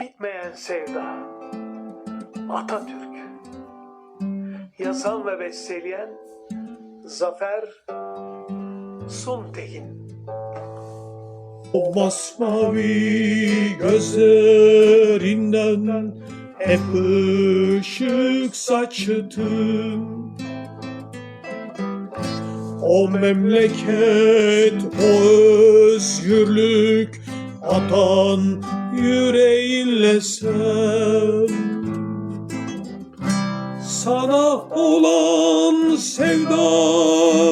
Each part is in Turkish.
Bitmeyen sevda. Atatürk. Yazan ve besteleyen Zafer Suntekin. O masmavi gözlerinden hep ışık saçtım. O memleket, o özgürlük atan yüreğinle sen. Sana olan sevdamız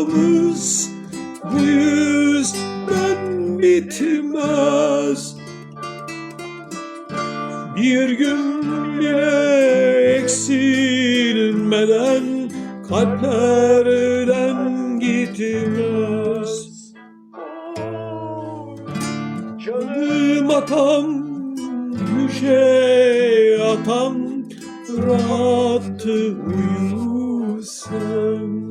bu yüzden bitmez. Bir gün bile eksilmeden kalplerden Canım atam, yüce atam, rahat uyu sen.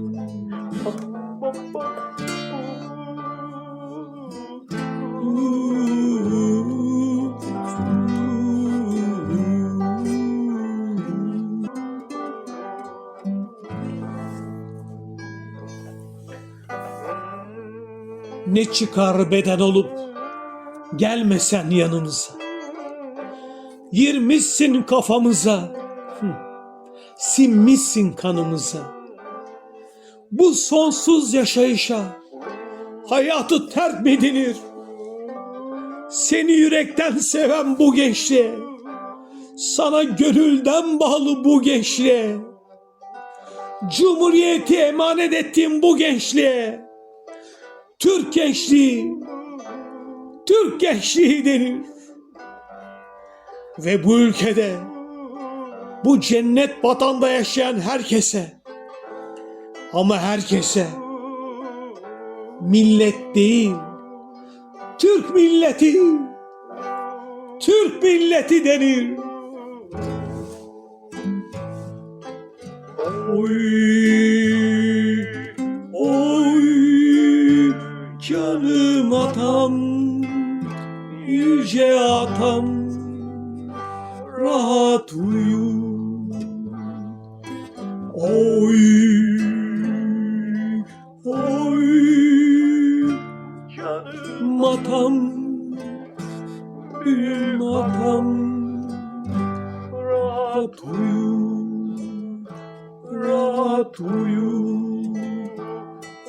Ne çıkar beden olup gelmesen yanımıza. Girmişsin kafamıza, sinmişsin kanımıza. Bu sonsuz yaşayışa hayatı terk mi denir? Seni yürekten seven bu gençliğe, sana gönülden bağlı bu gençliğe, Cumhuriyeti emanet ettiğim bu gençliğe, Türk gençliği, Türk gençliği denir. Ve bu ülkede, bu cennet vatanda yaşayan herkese, ama herkese, millet değil, Türk milleti, Türk milleti denir. Oy, oy, canım atam, yüce atam, rahat uyu. Oy, oy, Canım matam, bir matam, rahat uyu, rahat uyu,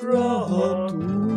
rahat uyu.